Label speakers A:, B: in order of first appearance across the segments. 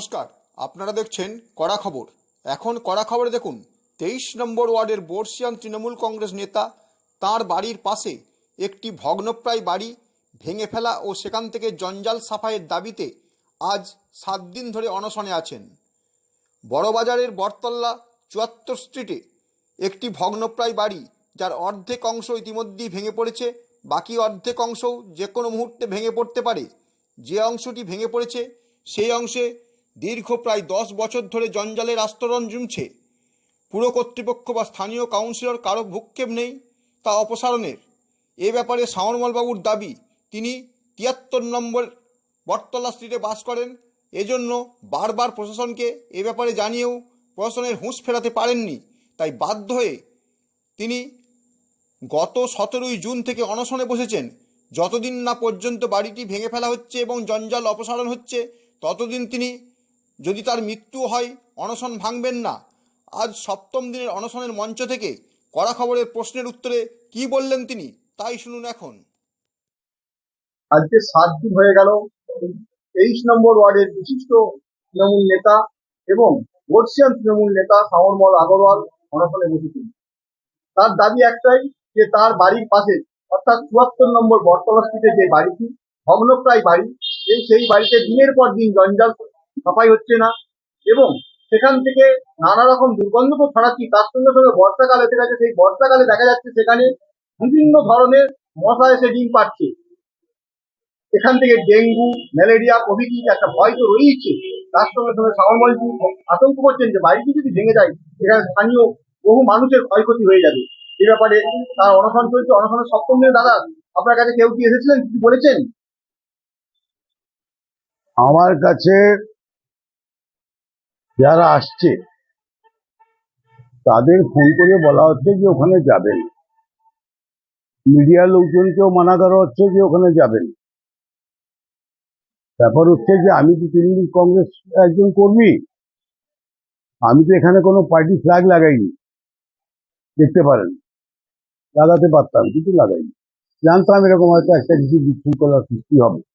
A: নমস্কার, আপনারা দেখছেন কড়া খবর। এখন কড়া খবর দেখুন, তেইশ নম্বর ওয়ার্ডের বর্ষিয়ান তৃণমূল কংগ্রেস নেতা, তার বাড়ির পাশে একটি ভগ্নপ্রায় বাড়ি ভেঙে ফেলা ও সেখান থেকে জঞ্জাল সাফাইয়ের দাবিতে আজ সাত দিন ধরে অনশনে আছেন। বড়বাজারের বটতল্লা চুয়াত্তর স্ট্রিটে একটি ভগ্নপ্রায় বাড়ি, যার অর্ধেক অংশ ইতিমধ্যেই ভেঙে পড়েছে, বাকি অর্ধেক অংশও যে কোনো মুহূর্তে ভেঙে পড়তে পারে। যে অংশটি ভেঙে পড়েছে, সেই অংশে দীর্ঘ প্রায় দশ বছর ধরে জঞ্জালের আস্তরণ জমছে। পুরো কর্তৃপক্ষ বা স্থানীয় কাউন্সিলর কারও ভূক্ষেপ নেই, তা অপসারণের। এ ব্যাপারে শাওনমলবাবুর দাবি, তিনি তিয়াত্তর নম্বর বটতলা স্ট্রিটে বাস করেন। এজন্য বারবার প্রশাসনকে এ ব্যাপারে জানিয়েও প্রশাসনের হুঁশ ফেরাতে পারেননি। তাই বাধ্য হয়ে তিনি গত সতেরোই জুন থেকে অনশনে বসেছেন। যতদিন না পর্যন্ত বাড়িটি ভেঙে ফেলা হচ্ছে এবং জঞ্জাল অপসারণ হচ্ছে, ততদিন তিনি যদি তার মৃত্যু হয়, অনশন ভাঙবেন না। আজ সপ্তম দিনের অনশনের মঞ্চ থেকে কড়া খবরের প্রশ্নের উত্তরে কি বললেন তিনি, তাই শুনুন এখন।
B: আজকে সাত দিন হয়ে গেল, তেইশ নম্বর ওয়ার্ডের বিশিষ্ট তৃণমূল নেতা এবং বর্ষিয়ান তৃণমূল নেতা সামরমল আগরওয়াল অনশনে বসেছেন। তার দাবি একটাই যে তার বাড়ির পাশে, অর্থাৎ চুয়াত্তর নম্বর বটতলা স্ট্রিটে যে বাড়িটি, ভগ্নপ্রায় বাড়ি, এই সেই বাড়িতে দিনের পর দিন জঞ্জাল সাফাই হচ্ছে না। এবং সেখান থেকে নানা রকম দুর্গন্ধ তো ছড়াচ্ছি, তার সঙ্গে সঙ্গে বর্ষাকাল এসে গেছে সেই বর্ষাকালে দেখা যাচ্ছে সেখানে বিভিন্ন ধরনের মশা এসে ডিম পাচ্ছে। এখান থেকে ডেঙ্গু, ম্যালেরিয়া প্রভৃতি একটা ভয় তো রয়েছে তার সঙ্গে সঙ্গে সামরমলজি আতঙ্ক করছেন যে বাড়িটি যদি ভেঙে যায়, এখানে স্থানীয় বহু মানুষের ক্ষয়ক্ষতি হয়ে যাবে। এ ব্যাপারে তার অনশন চলছে। অনশনের সপ্তম দিনে দাদা, আপনার কাছে কেউ কি এসেছিলেন? কিছু বলেছেন?
C: আমার কাছে যারা আসছে, তাদের ফোন করে বলা হচ্ছে যে ওখানে যাবেন। মিডিয়ার লোকজনকেও মানা করা হচ্ছে যে ওখানে যাবেন। ব্যাপার হচ্ছে যে আমি তো তৃণমূল কংগ্রেস একজন কর্মী। আমি তো এখানে কোনো পার্টি ফ্ল্যাগ লাগাইনি। দেখতে পারেন। লাগাতে পারতাম, কিন্তু লাগাইনি। জানতাম এরকম হয়তো একটা কিছু বিশৃঙ্খলার সৃষ্টি হবে।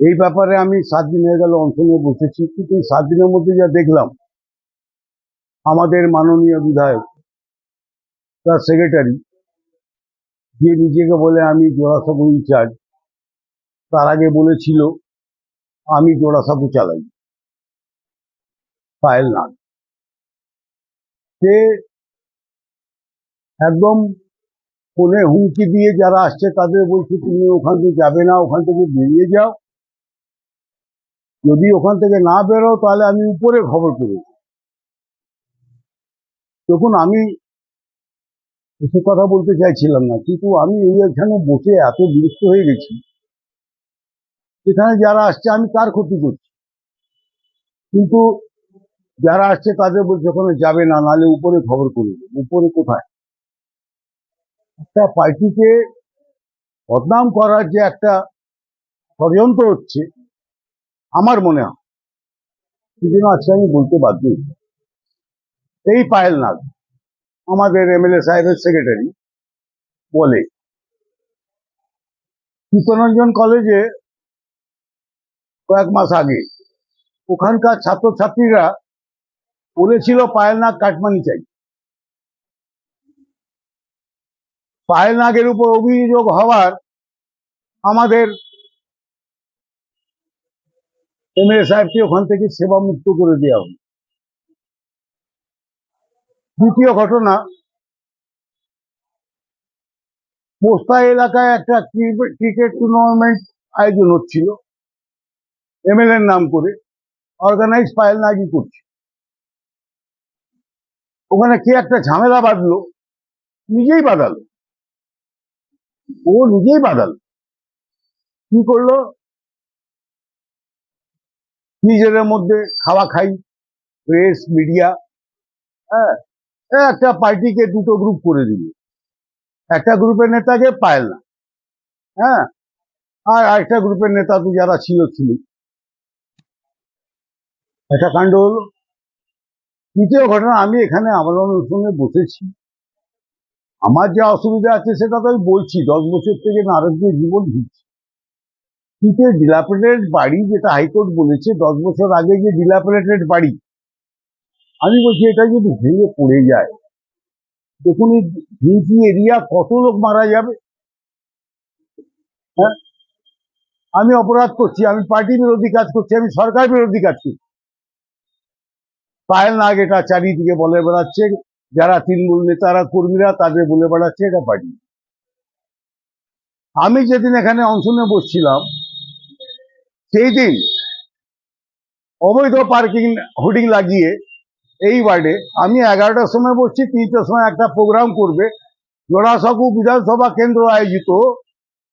C: এই ব্যাপারে আমি সাত দিন হয়ে গেল অনশনে বসেছি, কিন্তু এই সাত দিনের মধ্যে যা দেখলাম, আমাদের মাননীয় বিধায়ক, তার সেক্রেটারি যে নিজেকে বলে আমি জোড়াসাঁকো ইনচার্জ তার আগে বলেছিল, আমি জোড়াসাঁকো চালাই। পায়েল নাগ সে একদম ফোনে হুমকি দিয়ে যারা আসছে, তাদের বলছে, তুমি ওখান থেকে যাবে না, ওখান থেকে বেরিয়ে যাও। যদি ওখান থেকে না বেরো তাহলে আমি উপরে খবর করব তখন আমি এসে কথা বলতে চাইছিলাম না, কিন্তু আমি এই এখানে বসে এত বিরক্ত হয়ে গেছি। এখানে যারা আসছে, আমি তার ক্ষতি করছি। কিন্তু যারা আসছে, তাদের বলছে, ওখানে যাবে না নালে উপরে খবর করে। উপরে কোথায়? একটা পার্টিকে বদনাম করার যে একটা ষড়যন্ত্র হচ্ছে আমার মনে হয় সেজন্য আজকে আমি বলতে বাধ্য। এই পায়েল নাগ, আমাদের এমএলএ সাহেবের সেক্রেটারি বলে চিত্তরঞ্জন কলেজে কয়েক মাস আগে ওখানকার ছাত্রছাত্রীরা বলেছিল পায়েল নাগ কাটমানি চাই পায়েল নাগের উপর অভিযোগ হওয়ার আমাদের এমএলএ সাহেবকে ওখান থেকে সেবা মুক্ত করে দেওয়া হলো। দ্বিতীয় ঘটনা, পোস্তা এলাকায় একটা ক্রিকেট টুর্নামেন্ট আয়োজন হচ্ছিল। এমএলএ নাম করে অর্গানাইজ পায়েল নাগি করছে। ওখানে কে একটা ঝামেলা বাঁধলো, নিজেই বাঁধালো। ও নিজেই বাঁধালো। কি করল? নিজেদের মধ্যে খাওয়া খাই প্রেস মিডিয়া হ্যাঁ? একটা পার্টিকে দুটো গ্রুপ করে দিল একটা গ্রুপের নেতাকে পায়েল না হ্যাঁ? আর আরেকটা গ্রুপের নেতা তো যারা ছিল ছিল। একটা কাণ্ড হলো। দ্বিতীয় ঘটনা, আমি এখানে আমার অনুষ্ঠানে বসেছি। আমার যা অসুবিধা আছে সেটা তো আমি বলছি। দশ বছর থেকে নারকীয় জীবন ঘুরছি। কিন্তু ডিলাপিটেড বাড়ি যেটা হাইকোর্ট বলেছে, দশ বছর আগে যে ডিলাপিটেড বাড়ি। আমি বলছি, এটা যদি ভেঙে পড়ে যায়, দেখুন এই এরিয়া কত লোক মারা যাবে? হ্যাঁ? আমি অপরাধ করছি, আমি পার্টি বিরোধী কাজ করছি, আমি সরকার বিরোধী কাজ করছি। পায়েল নাগ এটা চারিদিকে বলে বেড়াচ্ছে, যারা তৃণমূল নেতারা, কর্মীরা, তাদের বলে বেড়াচ্ছে এটা পার্টি আমি যেদিন এখানে অংশ নিয়ে বসছিলাম সেই দিন অবৈধ পার্কিং হোর্ডিং লাগিয়ে এই ওয়ার্ডে আমি এগারোটার সময় বসছি, তিনটার সময় একটা প্রোগ্রাম করবে। জোড়াসাঁকু বিধানসভা কেন্দ্র আয়োজিত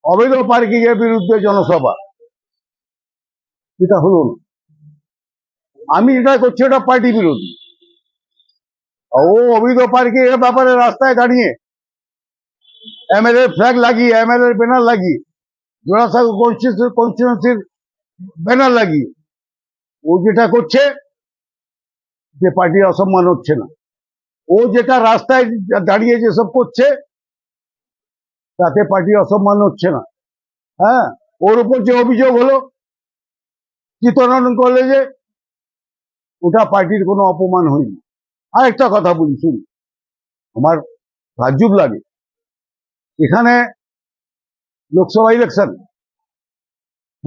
C: অবৈধ পার্কিং এর বিরুদ্ধে জনসভা। এটা হলো। আমি যেটা করছি ওটা পার্টি বিরোধী। ও অবৈধ পার্কিং এর ব্যাপারে রাস্তায় দাঁড়িয়ে এমএলএ ফ্ল্যাগ লাগিয়ে এমএলএ ব্যানার লাগিয়ে জোড়াসাঁকু কনস্টিটিউন্সির ব্যানার লাগিয়ে। ও যেটা করছে, যে পার্টির অসম্মান হচ্ছে না। ও যেটা রাস্তায় দাঁড়িয়ে যেসব করছে, তাতে পার্টি অসম্মান হচ্ছে না। হ্যাঁ? ওর উপর যে অভিযোগ হলো, চিত্তরঞ্জন কলেজে, ওটা পার্টির কোনো অপমান হয়নি। আরেকটা কথা বলি, শুনি। আমার তাজ্জুব লাগে। এখানে লোকসভা ইলেকশন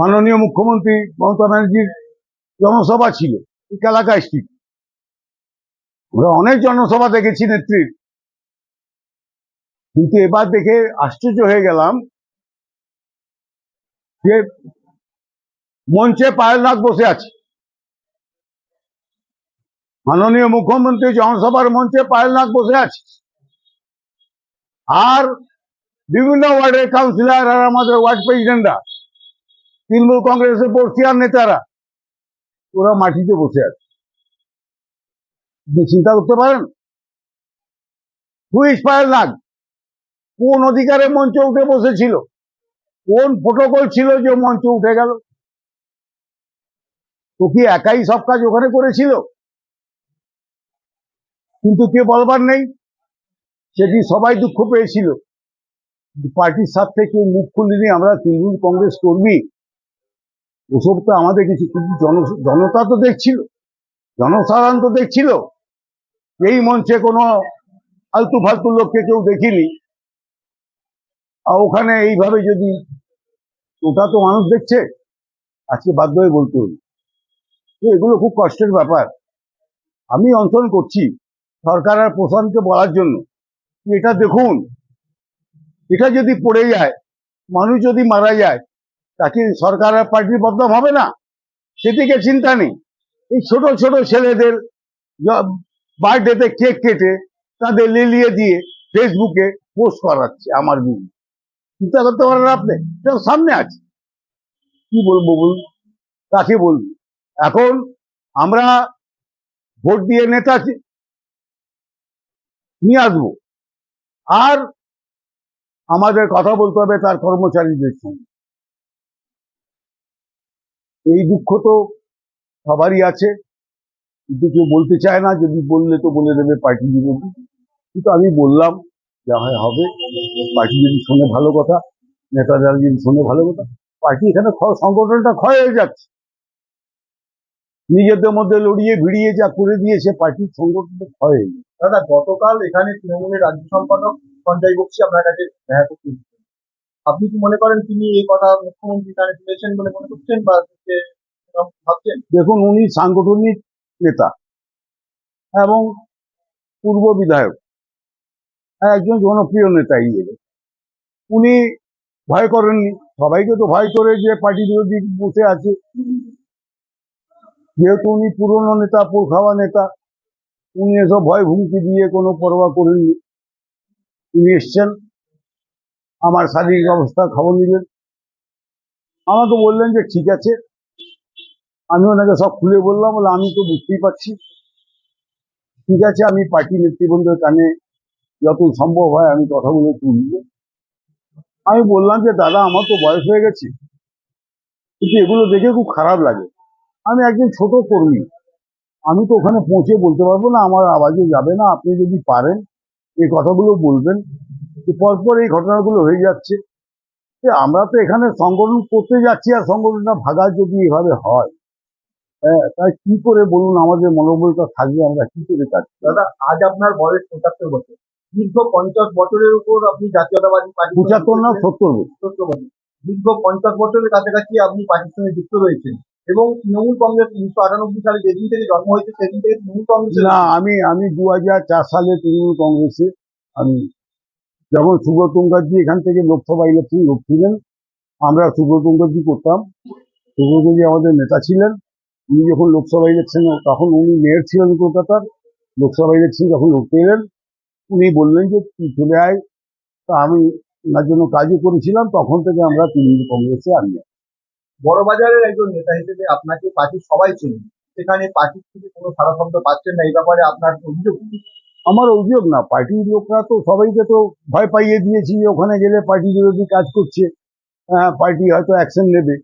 C: মাননীয় মুখ্যমন্ত্রী মমতা ব্যানার্জির জনসভা ছিল এলাকা স্ট্রিট আমরা অনেক জনসভা দেখেছি নেত্রীর। কিন্তু এবার দেখে আশ্চর্য হয়ে গেলাম যে মঞ্চে পায়েল নাগ বসে আছে। মাননীয় মুখ্যমন্ত্রী জনসভার মঞ্চে পায়েল নাগ বসে আছে। আর বিভিন্ন ওয়ার্ডের কাউন্সিলর আর আমাদের ওয়ার্ড প্রেসিডেন্টরা তৃণমূল কংগ্রেসের বর্ষিয়ার নেতারা? ওরা মাটিতে বসে আছে। চিন্তা করতে পারেন? হুইস পায়েল নাগ কোন অধিকারে মঞ্চে উঠে বসেছিল? কোন প্রোটোকল ছিল যে মঞ্চে উঠে গেল? তো কি একাই সব কাজ ওখানে করেছিল? কিন্তু কে বলবার নেই। সেটি সবাই দুঃখ পেয়েছিল? পার্টির স্বার্থে কেউ মুখ খুলিনি, আমরা তৃণমূল কংগ্রেস কর্মী। ওসব তো আমাদের কিছু কিন্তু জন- জনতা তো দেখছিল, জনসাধারণ তো দেখছিল। এই মঞ্চে কোনো আলতু ফালতু লোককে কেউ দেখিনি। আর ওখানে এইভাবে যদি, ওটা তো মানুষ দেখছে, আজকে বাধ্য হয়ে বলতে হলো। তো এগুলো খুব কষ্টের ব্যাপার। আমি অনশন করছি সরকার আর প্রশাসনকে বলার জন্য। এটা দেখুন, এটা যদি পড়ে যায়, মানুষ যদি মারা যায় তাকে সরকার আর পার্টির বদনাম হবে না? সেদিকে চিন্তা নেই। এই ছোট ছোট ছেলেদের বার্থডেতে কেক কেটে তাদের লিলিয়ে দিয়ে ফেসবুকে পোস্ট করাচ্ছে আমার বিরুদ্ধে চিন্তা করতে পারেন আপনি সামনে আছে। কি বলব বলুন? কাকে বলব? এখন আমরা ভোট দিয়ে নেতা নিয়ে আসব। আর আমাদের কথা বলতে হবে তার কর্মচারীদের সঙ্গে। এই দুঃখ তো সবারই আছে। কিন্তু কেউ বলতে চায় না, যদি বললে তো বলে দেবে পার্টি বিরোধী কিন্তু আমি বললাম, যা হয় হবে। পার্টি যদি শোনে ভালো কথা নেতারা যদি শোনে ভালো কথা, পার্টি এখানে সংগঠনটা ক্ষয় হয়ে যাচ্ছে। নিজেদের মধ্যে লড়িয়ে ভিড়িয়ে যা করে দিয়েছে পার্টির সংগঠনটা ক্ষয় হয়ে যাচ্ছে।
B: দাদা, গতকাল এখানে তৃণমূলের রাজ্য সম্পাদক সঞ্জয় বক্সি আপনার কাছে দেখা করতে। আপনি কি মনে করেন তিনি এই কথা মুখ্যমন্ত্রী কানে তুলেছেন বলে মনে করছেন বা ভাবছেন?
C: দেখুন, উনি সাংগঠনিক নেতা এবং পূর্ব বিধায়ক। একজন জনপ্রিয় নেতা হিসেবে উনি ভয় করেননি। সবাইকে তো ভয় করে যে পার্টি বিরোধী বসে আছে। যেহেতু উনি পুরনো নেতা পোখাওয়া নেতা, উনি এসব ভয় হুমকি দিয়ে কোনো পরোয়া করেননি। উনি এসছেন। আমার শারীরিক অবস্থা, খবর নিলেন। আমাকে বললেন যে, ঠিক আছে। আমি ওনাকে সব খুলে বললাম বলে আমি তো বুঝতেই পারছি। ঠিক আছে, আমি পার্টি নেতৃবৃন্দের কানে যত সম্ভব হয় আমি কথাগুলো তুলব। আমি বললাম যে, দাদা, আমার তো বয়স হয়ে গেছে। কিন্তু এগুলো দেখে খুব খারাপ লাগে। আমি একজন ছোট কর্মী। আমি তো ওখানে পৌঁছে বলতে পারব না, আমার আওয়াজে যাবে না। আপনি যদি পারেন এই কথাগুলো বলবেন। পরপর এই ঘটনাগুলো হয়ে যাচ্ছে। আমরা তো এখানে সংগঠন করতে যাচ্ছি আর সংগঠনটা ভাগা যদি এভাবে হয় হ্যাঁ তাই কি করে বলুন আমাদের মনোবলটা থাকবে আমরা কি করে কাজ
B: দাদা আজ আপনার বয়স পঁচাত্তর বছর। দীর্ঘ পঞ্চাশ বছরের উপর আপনি জাতীয়তাবাদী পার্টি
C: পঁচাত্তর না সত্তর বছর।
B: সত্তর বছর। দীর্ঘ পঞ্চাশ বছরের কাছাকাছি আপনি পার্টির সঙ্গে যুক্ত রয়েছেন এবং তৃণমূল কংগ্রেস উনিশশো আটানব্বই সালে যেদিন থেকে জন্ম হয়েছে সেদিন থেকে তৃণমূল কংগ্রেস
C: না আমি আমি দু হাজার চার সালে তৃণমূল কংগ্রেসে আমি যখন সুব্রত মুখার্জি এখান থেকে লোকসভা ইলেকশন লড়ছিলেন, আমরা সুব্রত মুখার্জি করতাম। সুব্রত আমাদের নেতা ছিলেন। উনি যখন লোকসভা ইলেকশনে তখন উনি মেয়র ছিলেন কলকাতার। লোকসভা ইলেকশন যখন লড়তে এলেন, উনি বললেন যে, তুই চলে আয়। তা আমি ওনার জন্য কাজও করেছিলাম, তখন থেকে আমরা তৃণমূল কংগ্রেসে আমি
B: বড়বাজারের একজন নেতা হিসেবে আপনাকে পার্টির সবাই চেনে। সেখানে পার্টির থেকে কোনো সারা শব্দ পাচ্ছেন না, এই ব্যাপারে আপনার অভিযোগ?
C: আমার অভিযোগ না, পার্টির লোকরা তো সবাইকে তো ভয় পাইয়ে দিয়েছি ওখানে গেলে পার্টি বিরোধী কাজ করছে। হ্যাঁ পার্টি হয়তো অ্যাকশন নেবে।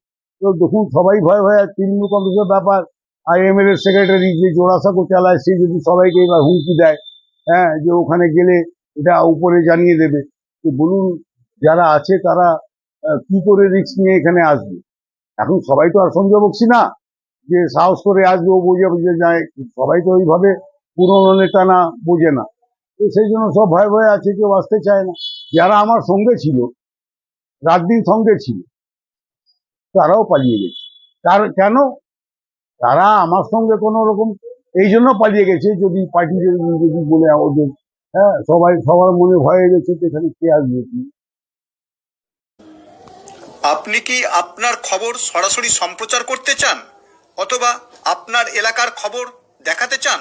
C: তো দেখুন, সবাই ভয় ভয়, আর তৃণমূল কংগ্রেসের ব্যাপার আইএমএল এর সেক্রেটারি যে জোড়াসাঁকো চালায়, সে যদি সবাইকে এবার হুমকি দেয় হ্যাঁ যে ওখানে গেলে এটা উপরে জানিয়ে দেবে। তো বলুন, যারা আছে তারা কি করে রিস্ক নিয়ে এখানে আসবে? এখন সবাই তো আর সঞ্জয় বক্সি না, যে সাহস করে আসবে, ও বোঝে বুঝে যায়, সবাই তো ওইভাবে পুরনো নেতা না, বোঝে না। তো সেই জন্য সব ভয় ভয়ে আছে, কেউ আসতে চায় না। যারা আমার সঙ্গে ছিল রাত দিন সঙ্গে ছিল, তারাও পালিয়ে গেছে। তার, কেন? তারা আমার সঙ্গে কোনো রকম, এই জন্য পালিয়ে গেছে, যদি পার্টি যদি বলে ওদের হ্যাঁ সবাই, সবার মনে ভয় গেছে এখানে কে আসবে কি?
A: আপনি কি আপনার খবর সরাসরি সম্প্রচার করতে চান? অথবা আপনার এলাকার খবর দেখাতে চান?